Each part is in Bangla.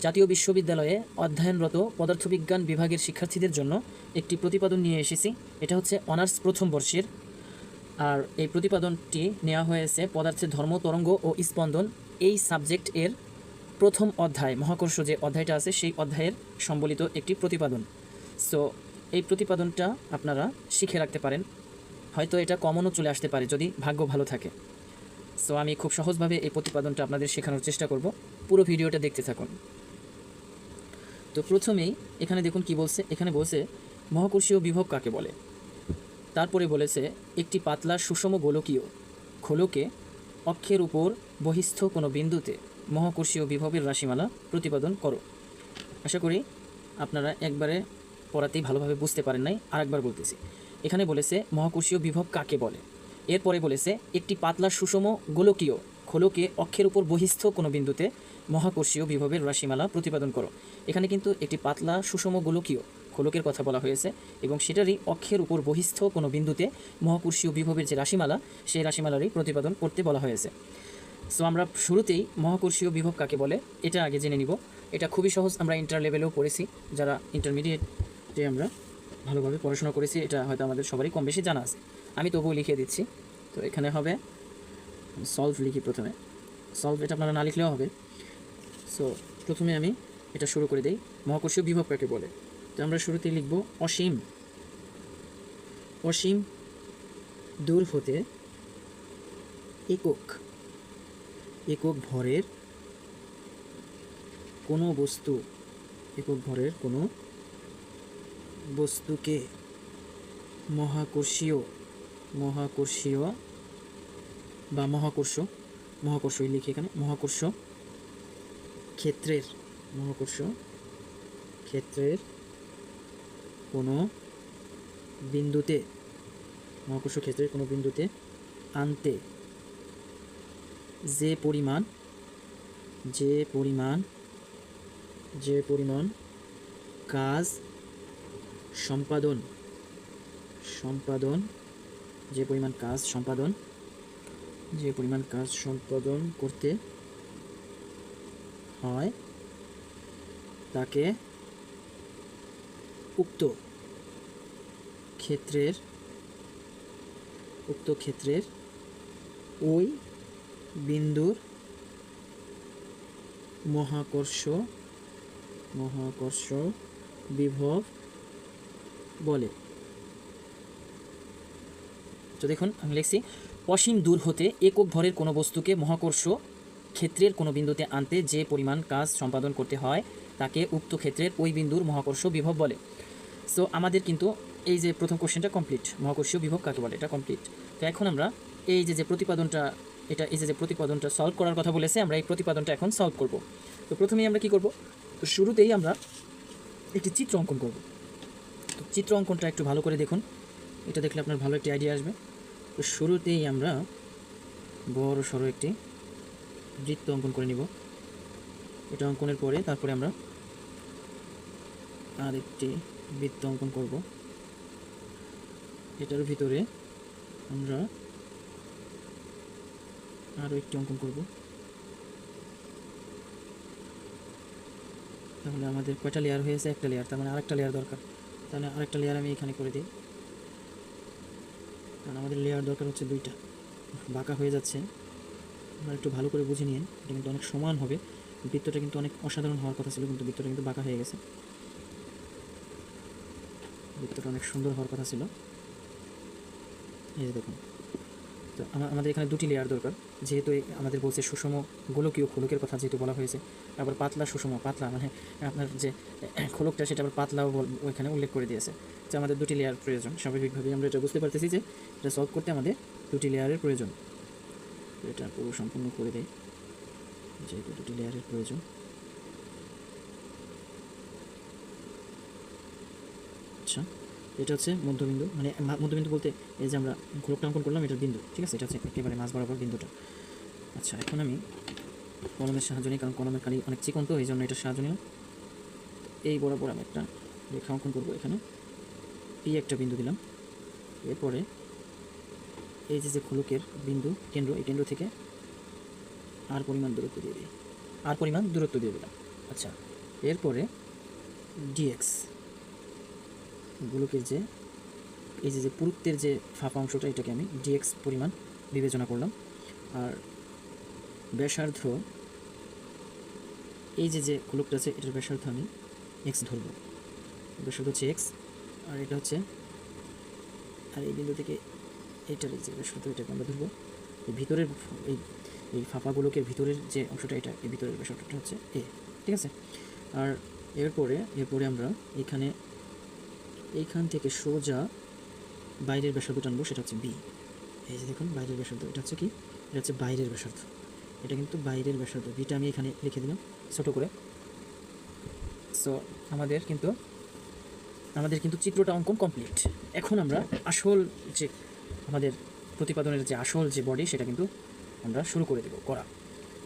জাতীয় বিশ্ববিদ্যালয়ে অধ্যয়নরত পদার্থবিজ্ঞান বিভাগের শিক্ষার্থীদের জন্য একটি প্রতিপাদন নিয়ে এসেছি। এটা হচ্ছে অনার্স প্রথম বর্ষের। আর এই প্রতিপাদনটি নেওয়া হয়েছে পদার্থের ধর্ম, তরঙ্গ ও স্পন্দন। এই সাবজেক্ট এর প্রথম অধ্যায়, মহাকর্ষ যে অধ্যায়টা আছে, সেই অধ্যায়ের সম্বলিত একটি প্রতিপাদন। সো এই প্রতিপাদনটা আপনারা শিখে রাখতে পারেন। হয়তো এটা কমনও চলে আসতে পারে যদি ভাগ্য ভালো থাকে। সো আমি খুব সহজভাবে এই প্রতিপাদনটা আপনাদের শেখানোর চেষ্টা করব। পুরো ভিডিওটা দেখতে থাকুন। তো প্রথমেই এখানে দেখুন কি বলছে, এখানে বলছে মহাকর্ষীয় বিভব কাকে বলে? তারপরে বলেছে, একটি পাতলা সুষম গোলকীয় খোলকে অক্ষের উপর বহিস্থ কোনো বিন্দুতে মহাকর্ষীয় বিভবের রাশিমালা প্রতিপাদন করো। আশা করি আপনারা একবারে পড়াতেই ভালোভাবে বুঝতে পারেন নাই, আরেকবার বলতেছি। এখানে বলেছে মহাকর্ষীয় বিভব কাকে বলে? এরপরে বলেছে, একটি পাতলা সুষম গোলকীয় খোলকে অক্ষের উপর বহিস্থ কোনো বিন্দুতে মহাকর্ষীয় বিভবের রাশিমালা প্রতিপাদন করো। এখানে কিন্তু একটি পাতলা, সুষম গোলকীয় খোলকের কথা বলা হয়েছে এবং সেটারই অক্ষের উপর বহিস্থ কোনো বিন্দুতে মহাকর্ষীয় বিভবের যে রাশিমালা, সেই রাশিমালারই প্রতিপাদন করতে বলা হয়েছে। সো আমরা শুরুতেই মহাকর্ষীয় বিভব কাকে বলে, এটা আগে জেনে নিব। এটা খুবই সহজ, আমরা ইন্টার লেভেলেও পড়েছি। যারা ইন্টারমিডিয়েটে আমরা ভালোভাবে পড়াশোনা করেছি, এটা হয়তো আমাদের সবারই কম বেশি জানা আছে। আমি তবুও লিখে দিচ্ছি। তো এখানে হবে সলভ লিখি প্রথমে। সলভ এটা আপনারা না লিখলেও হবে। সো প্রথমে আমি এটা শুরু করে দেই। মহাকর্ষীয় বিভব কাকে বলে। তো আমরা শুরুতেই লিখব অসীম। অসীম দূর হতে একক। একক ভরের কোনো বস্তু। একক ভরের কোনো বস্তুকে। মহাকর্ষীয়। মহাকর্ষীয় বা মহাকর্ষ মহাকর্ষই লিখি এখানে, মহাকর্ষ ক্ষেত্রের মহাকর্ষ ক্ষেত্রের কোনো বিন্দুতে, মহাকর্ষ ক্ষেত্রের কোনো বিন্দুতে আনতে যে পরিমাণ যে পরিমাণ যে পরিমাণ কাজ সম্পাদন সম্পাদন, যে পরিমাণ কাজ সম্পাদন যে পরিমাণ কাজ সম্পাদন করতে হয়, তাকে উক্ত ক্ষেত্রের উক্ত ক্ষেত্রের ওই বিন্দুর মহাকর্ষ মহাকর্ষ বিভব বলে। তো দেখুন, আমি লিখছি অসীম দূর হতে একক ভরের কোনো বস্তুকে মহাকর্ষ ক্ষেত্রের কোনো বিন্দুতে আনতে যে পরিমাণ কাজ সম্পাদন করতে হয়, তাকে উক্ত ক্ষেত্রের ওই বিন্দুর মহাকর্ষ বিভব বলে। সো আমাদের কিন্তু এই যে প্রথম কোশ্চেনটা কমপ্লিট মহাকর্ষীয় বিভব কাকে বলে? এটা কমপ্লিট তো এখন আমরা এই যে যে প্রতিপাদনটা, এটা এই যে যে প্রতিপাদনটা সলভ করার কথা বলেছে, আমরা এই প্রতিপাদনটা এখন সলভ করব। তো প্রথমেই আমরা কি করব? তো শুরুতেই আমরা একটি চিত্র অঙ্কন করব। তো চিত্র অঙ্কনটা একটু ভালো করে দেখুন। এটা দেখলে আপনার ভালো একটি আইডিয়া আসবে। তো শুরুতেই আমরা বড় সড়ো একটি বৃত্ত অঙ্কন করে নিব। এটা অঙ্কনের পরে তারপরে আমরা আরেকটি বৃত্ত অঙ্কন করব। এটার ভিতরে আমরা আরও একটি অঙ্কন করব। তাহলে আমাদের কয়টা লেয়ার হয়েছে? একটা লেয়ার তার মানে আরেকটা লেয়ার দরকার। তাহলে আরেকটা লেয়ার আমি এখানে করে দিই। কারণ আমাদের লেয়ার দরকার হচ্ছে দুইটা। বাঁকা হয়ে যাচ্ছে। আপনারা একটু ভালো করে বুঝে নিন এটা কিন্তু অনেক সমান হবে। বৃত্তটা কিন্তু অনেক অসাধারণ হওয়ার কথা ছিল, কিন্তু বৃত্তটা কিন্তু বাঁকা হয়ে গেছে। বৃত্তটা অনেক সুন্দর হওয়ার কথা ছিল। এই যে দেখুন। তো আমা- আমাদের এখানে দুটি লেয়ার দরকার। যেহেতু আমাদের বলছে সুষম গোলকীয় খোলকের কথা যেহেতু বলা হয়েছে, আবার পাতলা সুষম, পাতলা মানে আপনার যে খোলকটা সেটা আবার পাতলাও ওইখানে উল্লেখ করে দিয়েছে। যে আমাদের দুটি লেয়ার প্রয়োজন। স্বাভাবিকভাবেই আমরা এটা বুঝতে পারতেছি যে এটা সলভ করতে আমাদের দুটি লেয়ারের প্রয়োজন। এটা পুরো সম্পূর্ণ করে দেয় যেহেতু দুটি লেয়ারের প্রয়োজন। আচ্ছা। এটা হচ্ছে মধ্যবিন্দু মানে মধ্যবিন্দু বলতে এই যে আমরা গোলকটা অঙ্কন করলাম এটার বিন্দু, ঠিক আছে? এটা হচ্ছে একেবারে মাঝ বরাবর বিন্দুটা। আচ্ছা এখন আমি কলমের সাহায্য নিই, কারণ কলমের কালি অনেক চিকন তো এই জন্য এটার সাহায্য নিলাম। এই বরাবর আমি একটা রেখা অঙ্কন করব এখানে। পি একটা বিন্দু দিলাম। এরপরে এই যে যে খোলকের বিন্দু কেন্দ্র, এই কেন্দ্র থেকে আর পরিমাণ দূরত্ব দিয়ে দিই। আর পরিমাণ দূরত্ব দিয়ে দিলাম। আচ্ছা এরপরে ডিএক্স গোলকের যে, এই যে যে পুরুত্বের যে ফাঁপা অংশটা, এটাকে আমি ডিএক্স পরিমাণ বিবেচনা করলাম। আর ব্যাসার্ধ, এই যে যে গোলকটা আছে, এটার ব্যাসার্ধ আমি এক্স ধরবো। ব্যাসার্ধ হচ্ছে এক্স আর এটা হচ্ছে, আর এই বিন্দু থেকে এইটার এই যে ব্যাসার্ধ, এটাকে আমরা ধরবো। ভিতরের এই এই ফাঁপা গোলকের ভিতরের যে অংশটা, এটা, এই ভিতরের ব্যাসার্ধটা হচ্ছে এ ঠিক আছে? আর এরপরে এরপরে আমরা এখানে এইখান থেকে সোজা বাইরের ব্যাসার্ধ টানবো, সেটা হচ্ছে বি এই যে দেখুন, বাইরের ব্যাসার্ধ, এটা হচ্ছে কি? এটা হচ্ছে বাইরের ব্যাসার্ধ। এটা কিন্তু বাইরের ব্যাসার্ধ। বিটা আমি এখানে লিখে দিলাম, ছোটো করে। সো আমাদের কিন্তু আমাদের কিন্তু চিত্রটা অঙ্কন কমপ্লিট এখন আমরা আসল যে, আমাদের প্রতিপাদনের যে আসল যে বডি সেটা কিন্তু আমরা শুরু করে দেবো, করা।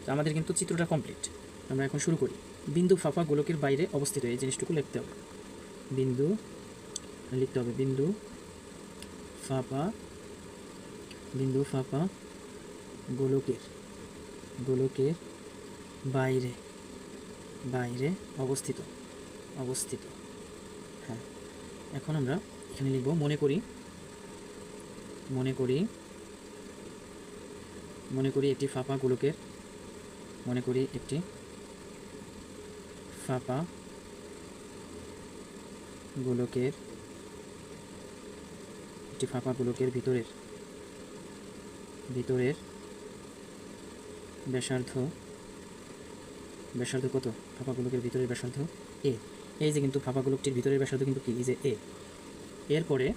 তো আমাদের কিন্তু চিত্রটা কমপ্লিট আমরা এখন শুরু করি। বিন্দু ফাঁপা গোলকের বাইরে অবস্থিত এই জিনিসটুকু লিখতে হবে। বিন্দু লিখতে হবে বিন্দু ফাঁপা বিন্দু ফাঁপা, গোলকের গোলকের বাইরে বাইরে অবস্থিত অবস্থিত। হ্যাঁ এখন আমরা এখানে লিখব, মনে করি মনে করি মনে করি একটি ফাঁপা গোলকের, মনে করি একটি ফাঁপা গোলকের একটি ফাঁপা গোলকের ভিতরের ভিতরের ব্যাসার্ধ ব্যাসার্ধ কত? ফাঁপা গোলকের ভিতরের ব্যাসার্ধ এ এই যে কিন্তু ফাঁপা গোলকটির ভিতরের ব্যাসার্ধ কিন্তু কি? যে এ এরপরে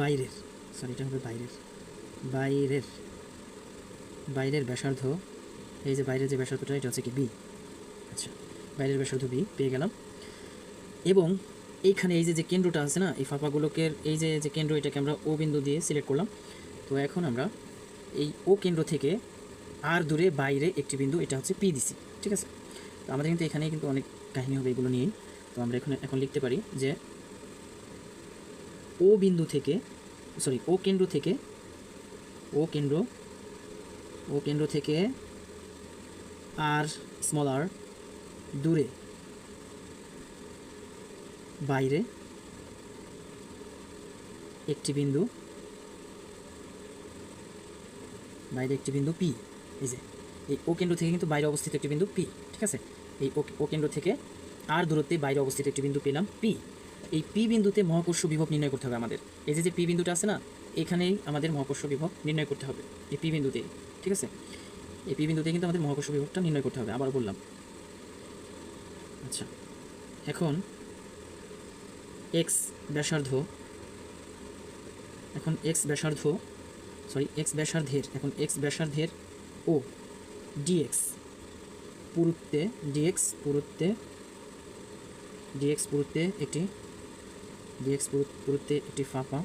বাইরের সরি এটা হবে বাইরের বাইরের বাইরের ব্যাসার্ধ, এই যে বাইরের যে ব্যাসার্ধটা, এটা হচ্ছে কি বি আচ্ছা বাইরের ব্যাসার্ধ বি পেয়ে গেলাম। এবং এইখানে এই যে কেন্দ্রটা আছে না, এই ফাঁপা গোলকের এই যে যে কেন্দ্র, এটাকে আমরা ও বিন্দু দিয়ে সিলেক্ট করলাম। তো এখন আমরা এই ও কেন্দ্র থেকে আর দূরে বাইরে একটি বিন্দু, এটা হচ্ছে পি দিছি, ঠিক আছে? তো আমাদের কিন্তু এখানে কিন্তু অনেক কাহিনী হবে এগুলো নিয়েই। তো আমরা এখন এখন লিখতে পারি যে ও বিন্দু থেকে সরি ও কেন্দ্র থেকে, ও কেন্দ্র ও কেন্দ্র থেকে আর স্মল আর দূরে। বাইরে। একটি বিন্দু। বাইরে একটি বিন্দু পি এই যে। এই ও কেন্দ্র থেকে কিন্তু বাইরে অবস্থিত একটি বিন্দু পি ঠিক আছে? এই ও কেন্দ্র থেকে আর দূরত্বে বাইরে অবস্থিত একটি বিন্দু পেলাম পি এই পি বিন্দুতে মহাকর্ষ বিভব নির্ণয় করতে হবে আমাদের। এই যে যে পি বিন্দুটা আছে না, এখানেই আমাদের মহাকর্ষ বিভব নির্ণয় করতে হবে এই পি বিন্দুতে, ঠিক আছে? এই পি বিন্দুতে কিন্তু আমাদের মহাকর্ষ বিভবটা নির্ণয় করতে হবে আবার বললাম। আচ্ছা এখন এক্স ব্যাসার্ধ, এখন এক্স ব্যাসার্ধ সরি এক্স ব্যাসার্ধের, এখন এক্স ব্যাসার্ধের ও ডিএক্স পুরুত্বে ডিএক্স পুরুত্বে ডিএক্স পুরুত্বে একটি ডিএক্স পুরুত্বে একটি ফাঁপা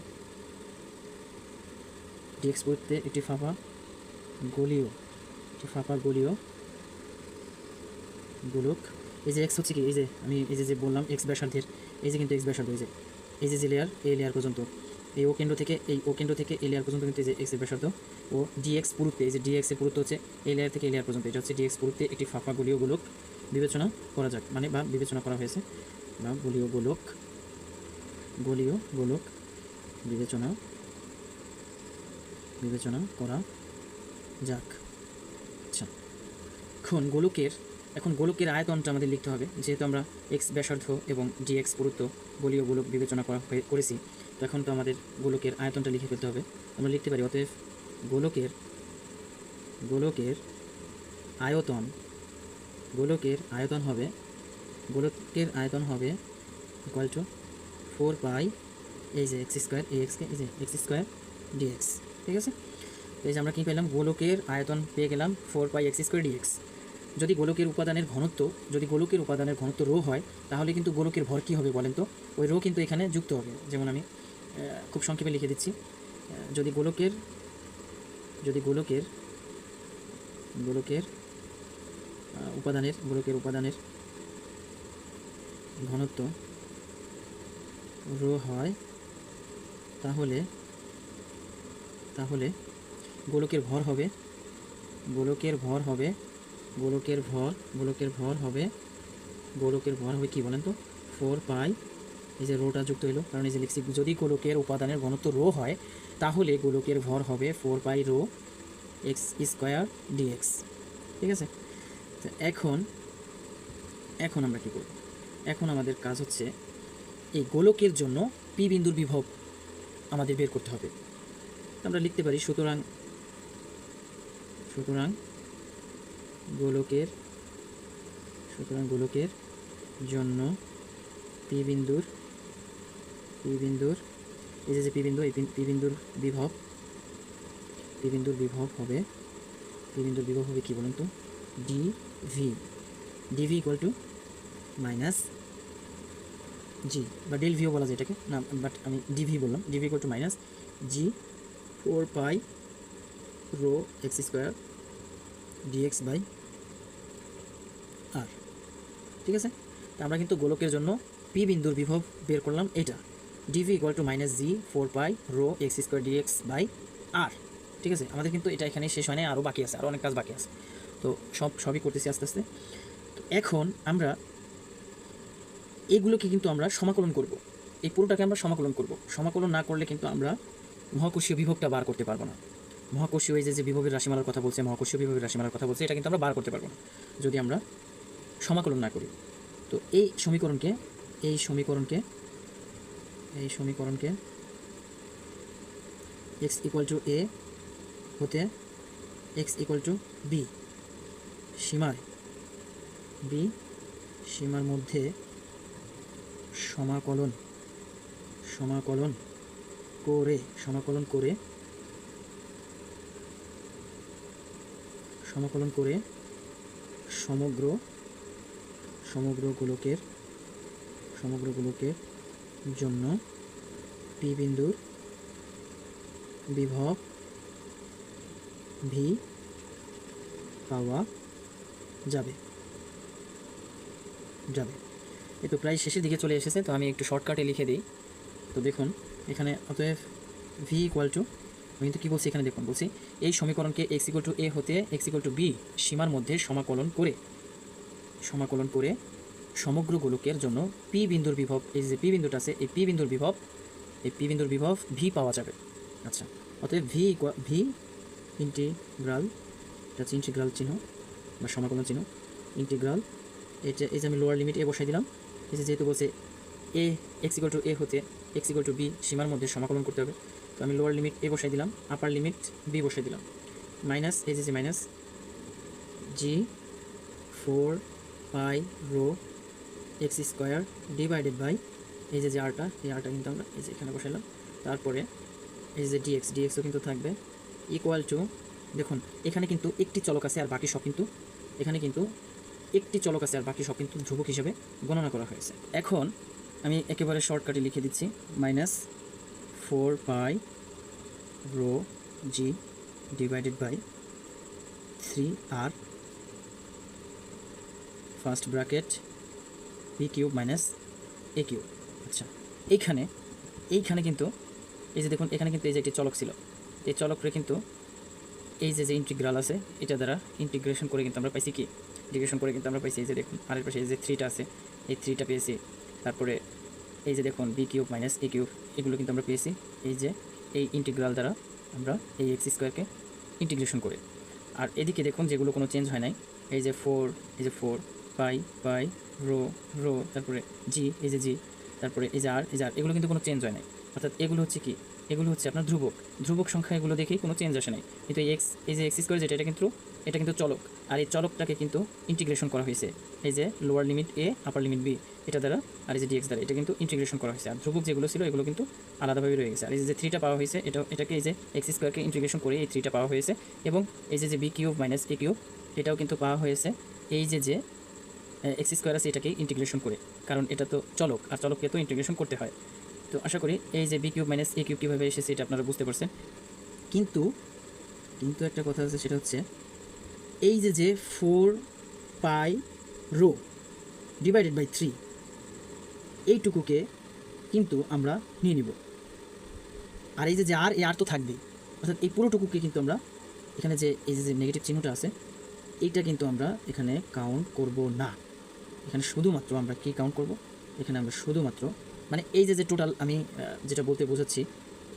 ডিএক্স পুরুত্বে একটি ফাঁপা গলীয়, একটি ফাঁপা গলীয় গোলক। এই যে এক্স হচ্ছে কি? এই যে আমি এই যে যে বললাম এক্স ব্যাসার্ধের এই যে কিন্তু এক্স ব্যাসার্ধ, এই যে এই যে যে লেয়ার এই লেয়ার পর্যন্ত, এই ও কেন্দ্র থেকে, এই ও কেন্দ্র থেকে, এই লেয়ার পর্যন্ত কিন্তু এই যে এক্সের ব্যাসার্ধ, ও ডিএক্স পুরুত্বে, এই যে ডিএক্স এর পুরুত্ব হচ্ছে এই লেয়ার থেকে এই লেয়ার পর্যন্ত, এটা হচ্ছে ডিএক্স পুরুত্বে একটি ফাঁপা গলীয় গোলক বিবেচনা করা যাক মানে বা বিবেচনা করা হয়েছে, বা গলীয় গোলক গলীয় গোলক বিবেচনা বিবেচনা করা যাক। আচ্ছা এখন গোলকের এখন গোলকের আয়তনটা আমাদের লিখতে হবে। যেহেতু আমরা এক্স ব্যাসার্ধ এবং ডিএক্স পুরুত্ব গলীয় গোলক বিবেচনা করা হয়ে করেছি, তো এখন তো আমাদের গোলকের আয়তনটা লিখে ফেলতে হবে। আমরা লিখতে পারি, অতএব গোলকের গোলকের আয়তন গোলকের আয়তন হবে, গোলকের আয়তন হবে ইকুয়াল টু ফোর পাই এই যে এক্স স্কোয়ার এ এক্সকে এই যে এক্স স্কোয়ার ডিএক্স ঠিক আছে? এই যে আমরা কী পেলাম? গোলকের আয়তন পেয়ে গেলাম four pi x square dx যদি গোলকের উপাদানের ঘনত্ব, যদি গোলকের উপাদানের ঘনত্ব রো হয়, তাহলে কিন্তু গোলকের ভর কী হবে বলেন তো? ওই রো কিন্তু এখানে যুক্ত হবে। যেমন আমি খুব সংক্ষেপে লিখে দিচ্ছি। যদি গোলকের যদি গোলকের গোলকের উপাদানের গোলকের উপাদানের ঘনত্ব রো হয়, তাহলে তাহলে গোলকের ভর হবে, গোলকের ভর হবে গোলকের ভর গোলকের ভর হবে, গোলকের ভর হবে কি বলেন তো? ফোর পাই এই যে রোটা যুক্ত হলো, কারণ এই যে লিখছি, যদি গোলকের উপাদানের ঘনত্ব রো হয়, তাহলে গোলকের ভর হবে four pi rho x square dx ঠিক আছে? তো এখন এখন আমরা কি করব? এখন আমাদের কাজ হচ্ছে, এই গোলকের জন্য পি বিন্দুর বিভব আমাদের বের করতে হবে। আমরা লিখতে পারি সুতরাং সুতরাং গোলকের, সুতরাং গোলকের জন্য পি বিন্দুর পি বিন্দুর, এই যে পি বিন্দু, এই পি বিন্দুর বিভব, পি বিন্দুর বিভব হবে, পি বিন্দুর বিভব হবে কি বলুন তো? D v. Dv equal to minus g বা ডেল ভিও বলা যায় এটাকে। না বাট আমি ডিভি বললাম dv equal to minus g four pi rho x square dx by r, ঠিক আছে? তা আমরা কিন্তু গোলকের জন্য পি বিন্দুর বিভব বের করলাম এটা। Dv equal to minus g four pi rho x square dx by r ঠিক আছে? আমাদের কিন্তু এটা এখানে শেষ হয় না আরও বাকি আছে, আরও অনেক কাজ বাকি আছে। তো সব, সবই করতেছি আস্তে আস্তে। তো এখন আমরা এগুলোকে কিন্তু আমরা সমাকলন করব। এই পুরোটাকে আমরা সমাকলন করব। সমাকলন না করলে কিন্তু আমরা মহাকর্ষীয় বিভবটা বার করতে পারব না। মহাকর্ষীয় এই যে বিভবের রাশিমালার কথা বলছে মহাকর্ষীয় বিভবের রাশিমালার কথা বলছে, এটা কিন্তু আমরা বার করতে পারব না। যদি আমরা সমাকলন না করি। তো এই সমীকরণকে এই সমীকরণকে এই সমীকরণকে এক্স ইকুয়াল টু এ হতে এক্স ইকুয়াল টু বি সীমায় বি সীমার মধ্যে সমাকলন সমাকলন করে সমাকলন করে সমাকলন করে সমগ্র সমগ্র গোলকের সমগ্র গোলকের জন্য পি বিন্দুর বিভব, ভি পাওয়া যাবে যাবে। এ তো প্রায় শেষের দিকে চলে এসেছে, তো আমি একটু শর্টকাটে লিখে দিই। তো দেখুন, এখানে অতএব ভি ইকুয়াল টু আমি কিন্তু কী বলছি এখানে দেখুন, বলছি এই সমীকরণকে এক্স ইকুয়াল টু এ হতে এক্স ইকুয়াল টু বি সীমার মধ্যে সমাকলন করে সমাকলন করে সমগ্র গোলকের জন্য পি বিন্দুর বিভব, এই যে পি বিন্দুটা আছে, এই পি বিন্দুর বিভব, এই পি বিন্দুর বিভব ভি পাওয়া যাবে। আচ্ছা অতএব ভি ভি ইন্টিগ্রাল এটা হচ্ছে ইন্টিগ্রাল চিহ্ন বা সমাকলন চিহ্ন ইন্টিগ্রাল এটা এই যে আমি লোয়ার লিমিট এ বসাই দিলাম, এই যে যেহেতু বলছে a x equal to a হতে এক্স ইকুয়াল টু বি সীমার মধ্যে সমাকলন করতে হবে, তো আমি লোয়ার লিমিট এ বসাই দিলাম আপার লিমিট বি বসাই দিলাম মাইনাস এই যে minus g four pi rho x square divided by এই যে যে আরটা, এই আরটা কিন্তু আমরা এই যে এখানে বসাইলাম। তারপরে এই যে ডিএক্স ডিএক্সও কিন্তু থাকবে ইকুয়াল টু দেখুন, এখানে কিন্তু একটি চলক আছে আর বাকি সব কিন্তু, এখানে কিন্তু একটি চলক আছে আর বাকি সব কিন্তু ধ্রুবক হিসেবে গণনা করা হয়েছে। এখন আমি একেবারে শর্টকাটে লিখে দিচ্ছি minus four pi rho g divided by three r first bracket p cube minus a cube আচ্ছা এইখানে এইখানে কিন্তু, এই যে দেখুন, এখানে কিন্তু এই যে একটি চলক ছিল। এই চলকরে কিন্তু, এই যে যে ইন্টিগ্রাল আছে, এটা দ্বারা ইন্টিগ্রেশন করে কিন্তু আমরা পাইছি কি? ইন্টিগ্রেশন করে কিন্তু আমরা পাইছি, এই যে দেখুন আরের পাশে এই যে থ্রিটা আছে, এই থ্রিটা পেয়েছি। তারপরে এই যে দেখুন b cube minus a cube এগুলো কিন্তু আমরা পেয়েছি। এই যে, এই ইন্টিগ্রাল দ্বারা আমরা এই এক্স স্কোয়ারকে ইন্টিগ্রেশন করে। আর এদিকে দেখুন, যেগুলো কোনো চেঞ্জ হয় নাই, এই যে ফোর এই যে four pi pi, row row, তারপরে জি, এই যে জি, তারপরে এই যে আর, এই যে আর, এগুলো কিন্তু কোনো চেঞ্জ হয় নাই। অর্থাৎ এগুলো হচ্ছে কি? এগুলো হচ্ছে আপনার ধ্রুবক। ধ্রুবক সংখ্যা এগুলো দেখেই কোনো চেঞ্জ আসে নাই। কিন্তু এই এক্স এই যে এক্স স্কোয়ার যেটা, এটা কিন্তু এটা কিন্তু চলক। আর এই চলকটাকে কিন্তু ইন্টিগ্রেশন করা হয়েছে। এই যে lower limit a upper limit b এটা দ্বারা, আর এই যে ডিএক্স দ্বারা, এটা কিন্তু ইন্টিগ্রেশন করা হয়েছে। আর ধ্রুবক যেগুলো ছিল, এগুলো কিন্তু আলাদাভাবে রয়ে গেছে। আর এই যে থ্রিটা পাওয়া হয়েছে, এটা, এটাকে এই যে এক্স স্কোয়ারকে ইন্টিগ্রেশন করে এই থ্রিটা পাওয়া হয়েছে। এবং এই যে যে b cube minus a cube এটাও কিন্তু পাওয়া হয়েছে। এই যে যে এক্স স্কোয়ার আছে এটাকে ইন্টিগ্রেশন করে। কারণ এটা তো চলক, আর চলককে তো ইন্টিগ্রেশন করতে হয়। তো আশা করি এই যে b cube minus a cube কীভাবে এসেছে এটা আপনারা বুঝতে পারছেন। কিন্তু কিন্তু একটা কথা আছে, সেটা হচ্ছে এই যে যে four pi rho divided by three এইটুকুকে কিন্তু আমরা নিয়ে নিব। আর এই যে যে আর এই আর তো থাকবেই। অর্থাৎ এই পুরোটুকুকে কিন্তু আমরা এখানে যে, এই যে নেগেটিভ চিহ্নটা আছে, এইটা কিন্তু আমরা এখানে কাউন্ট করব না। এখানে শুধুমাত্র আমরা কি কাউন্ট করব? এখানে আমরা শুধুমাত্র মানে এই যে যে টোটাল আমি যেটা বলতে বোঝাচ্ছি,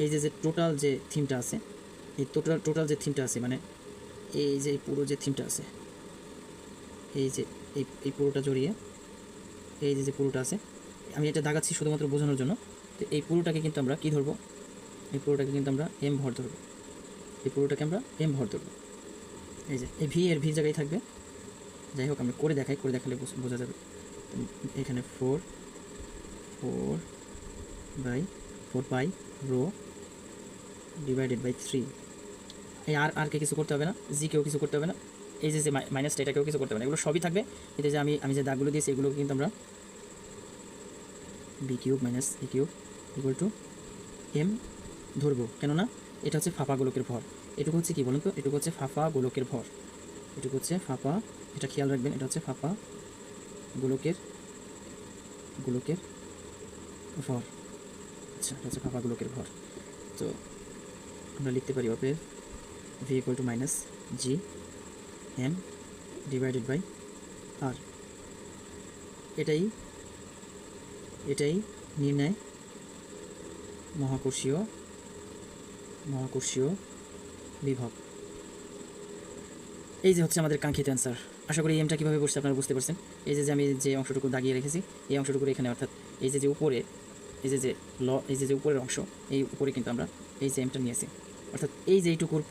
এই যে যে টোটাল যে থিমটা আছে, এই টোটাল টোটাল যে থিমটা আছে মানে এই যে পুরো যে থিমটা আছে, এই যে, এই এই পুরোটা জড়িয়ে, এই যে যে পুরোটা আছে, আমি এটা দাগাচ্ছি শুধুমাত্র বোঝানোর জন্য, তো এই পুরোটাকে কিন্তু আমরা কী ধরবো? এই পুরোটাকে কিন্তু আমরা এম ভর ধরবো। এই পুরোটাকে আমরা এম ভর ধরবো। এই যে, এই ভি এর ভি জায়গায় থাকবে যাই হোক, আমি করে দেখাই, করে দেখালে বোঝা যাবে। এখানে four four by four by rho divided by three এই আর আর কে কিছু করতে হবে না জি কেউ কিছু করতে হবে না, এই যে যে মাইনাসটা এটাকেও কিছু করতে হবে না। এগুলো সবই থাকবে। এতে যে আমি আমি যে দাগগুলো দিয়েছি এগুলো কিন্তু আমরা b cube minus a cube equal to m ধরবো। কেননা, এটা হচ্ছে ফাঁপা গোলকের ভর। এটুকু হচ্ছে কি বলুন তো? এটুকু হচ্ছে ফাঁপা গোলকের ভর। এটুকু হচ্ছে ফাঁপা। এটা খেয়াল রাখবেন, এটা হচ্ছে ফাঁপা গোলকের গোলকের ভর। আচ্ছা এটা হচ্ছে ফাঁপা গোলকের ভর। তো আমরা লিখতে পারি অপের v equal to minus g m divided by r এটাই এটাই নির্ণয় মহাকর্ষীয় মহাকর্ষীয় বিভব। এই যে হচ্ছে আমাদের কাঙ্ক্ষিত অ্যান্সার আশা করি এমটা কীভাবে বসছে আপনারা বুঝতে পারছেন। এই যে যে আমি যে অংশটুকু দাগিয়ে রেখেছি, এই অংশটুকু এখানে অর্থাৎ এই যে যে উপরে, এই যে যে ল, এই যে যে উপরের অংশ, এই উপরে কিন্তু আমরা এই যে এমটা নিয়েছি। অর্থাৎ এই যে এইটুকুর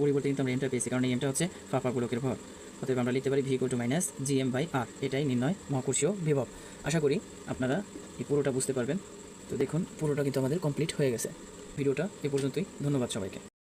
পরিবর্তে কিন্তু আমরা এমটা পেয়েছি, কারণ এই এমটা হচ্ছে ফাঁপা গোলকের ভর। অতএব আমরা লিখতে পারি v to minus g m by r এটাই নির্ণয় মহাকর্ষীয় বিভব। আশা করি আপনারা এই পুরোটা বুঝতে পারবেন। তো দেখুন, পুরোটা কিন্তু আমাদের কমপ্লিট হয়ে গেছে। ভিডিওটা এ পর্যন্তই, ধন্যবাদ সবাইকে।